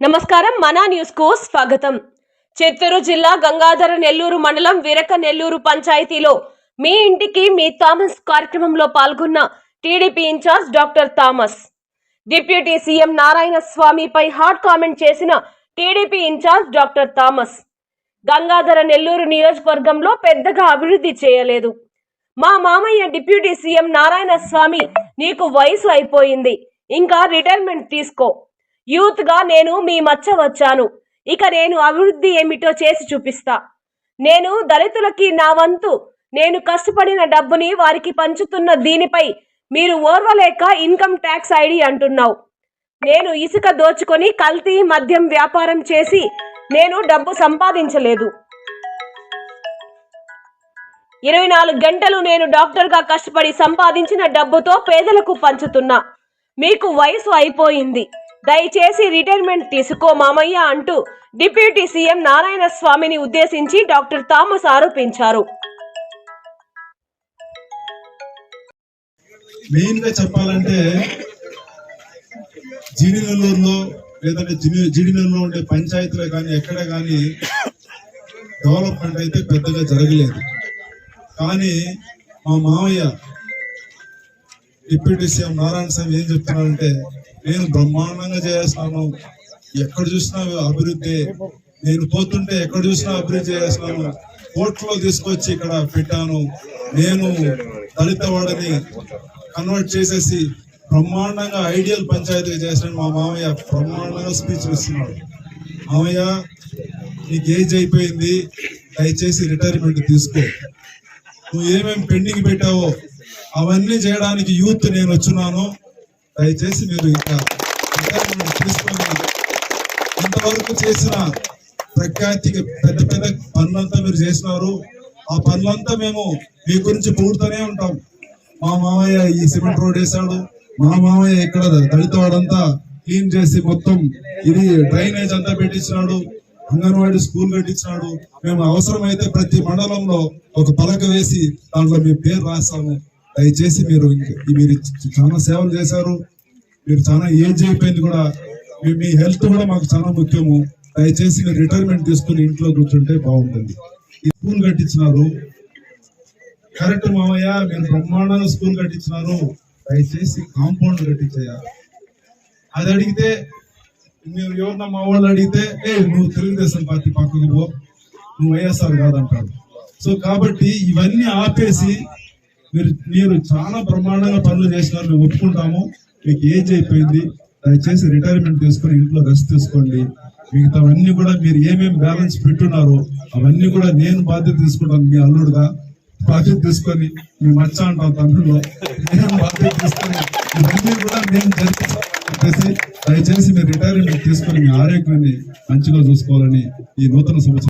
నమస్కారం మనా న్యూస్కు స్వాగతం. చిత్తూరు జిల్లా గంగాధర నెల్లూరు మండలం విరక నెల్లూరు పంచాయతీలో మీ ఇంటికి మీ థామస్ కార్యక్రమంలో పాల్గొన్న TDP incharge doctor Thomas. Deputy CM Narayana స్వామిపై hot comment చేసిన TDP incharge doctor Thomas. Gangadhara Nellore నియోజకవర్గంలో పెద్దగా అభివృద్ధి చేయలేదు. మా మామయ్య డిప్యూటీ సీఎం నారాయణ స్వామి నీకు వయసు అయిపోయింది. ఇంకా రిటైర్మెంట్ తీసుకో. యూత్గా నేను మీ మచ్చ వచ్చాను. ఇక నేను అభివృద్ధి ఏమిటో చేసి చూపిస్తా. నేను దళితులకి నా వంతు. నేను కష్టపడిన డబ్బుని వారికి పంచుతున్న దీనిపై మీరు ఓర్వలేక ఇన్కమ్ ట్యాక్స్ ఐడి అంటున్నావు. నేను ఇసుక దోచుకొని కల్తీ మద్యం వ్యాపారం చేసి నేను డబ్బు సంపాదించలేదు. ఇరవై నాలుగు గంటలు నేను డాక్టర్గా కష్టపడి సంపాదించిన డబ్బుతో పేదలకు పంచుతున్నా. మీకు వయసు అయిపోయింది. దయచేసి రిటైర్మెంట్ తీసుకో మామయ్య అంటూ డిప్యూటీ సీఎం నారాయణ స్వామిని ఉద్దేశించి డాక్టర్ థామస్ ఆరోపించారు. మెయిన్గా చెప్పాలంటే జీడినెల్లూరులో లేదంటే జిని- జీడినెల్లూరులో ఉండే పంచాయతీలో కానీ ఎక్కడ కానీ డెవలప్మెంట్ అయితే పెద్దగా జరగలేదు. కానీ మా మామయ్య డిప్యూటీ సీఎం నారాయణ స్వామి ఏం చెప్తున్నారంటే నేను బ్రహ్మాండంగా చేస్తున్నాను ఎక్కడ చూసినా అభివృద్ధి. నేను పోతుంటే ఎక్కడ చూసినా అభివృద్ధి చేస్తున్నాను కోర్టులో తీసుకొచ్చి ఇక్కడ పెట్టాను. నేను దళిత వాడని కన్వర్ట్ చేసేసి బ్రహ్మాండంగా ఐడియల్ పంచాయతీ చేసిన మా మామయ్య బ్రహ్మాండంగా స్పీచ్ ఇస్తున్నాడు. మామయ్య నీకు ఏజ్ అయిపోయింది. దయచేసి రిటైర్మెంట్ తీసుకో. నువ్వు ఏమేమి పెండింగ్ పెట్టావో అవన్నీ చేయడానికి యూత్ నేను వచ్చున్నాను దయచేసి మీరు ఇంకా రిటైర్మెంట్ ఇంతవరకు చేసిన ప్రఖ్యాతికి పెద్ద పెద్ద పనులంతా మీరు చేసినారు. ఆ పనులంతా మేము మీ గురించి పూడుతూనే ఉంటాం. మా మామయ్య ఈ సిమెంట్ రోడ్ వేసాడు మా మామయ్య ఇక్కడ దళిత వాడంతా క్లీన్ చేసి మొత్తం ఇది డ్రైనేజ్ అంతా పెట్టించినాడు. అంగన్వాడీ స్కూల్ కట్టించినాడు. మేము అవసరమైతే ప్రతి మండలంలో ఒక పలక వేసి దాంట్లో మీ పేరు రాస్తాము. దయచేసి మీరు మీరు చాలా సేవలు చేశారు. మీరు చాలా ఏజ్ అయిపోయింది కూడా. మీ మీ హెల్త్ కూడా మాకు చాలా ముఖ్యము. దయచేసి మీరు రిటైర్మెంట్ తీసుకుని ఇంట్లో కూర్చుంటే బాగుంటుంది. ఈ స్కూల్ కట్టించినారు. కరెక్ట్ మామయ్య మీరు బ్రహ్మాండంగా స్కూల్ కట్టించినారు. దయచేసి కాంపౌండ్ కట్టించయ్యా. అది అడిగితే మీరు ఎవరన్నా మా వాళ్ళు అడిగితే ఏ నువ్వు తెలుగుదేశం పార్టీ పక్కకు పో. నువ్వు వైఎస్ఆర్ కాదంటాడు సో కాబట్టి ఇవన్నీ ఆపేసి మీరు మీరు చాలా బ్రహ్మాండంగా పనులు చేసినారు మేము ఒప్పుకుంటాము. మీకు ఏజ్ అయిపోయింది దయచేసి రిటైర్మెంట్ తీసుకొని ఇంట్లో రెస్ట్ తీసుకోండి. మిగతావన్నీ కూడా మీరు ఏమేమి బ్యాలెన్స్ పెట్టున్నారో అవన్నీ కూడా నేను బాధ్యత తీసుకుంటాను మీ అల్లుడుగా. బాధ్యత తీసుకొని మీ మచ్చ అంటాం తమిళలో నేను బాధ్యత తీసుకొని ఇవన్నీ కూడా నేను జరిపిస్తాను దయచేసి మీరు రిటైర్మెంట్ తీసుకొని మీ ఆరోగ్యాన్ని మంచిగా చూసుకోవాలని ఈ నూతన సంవత్సరం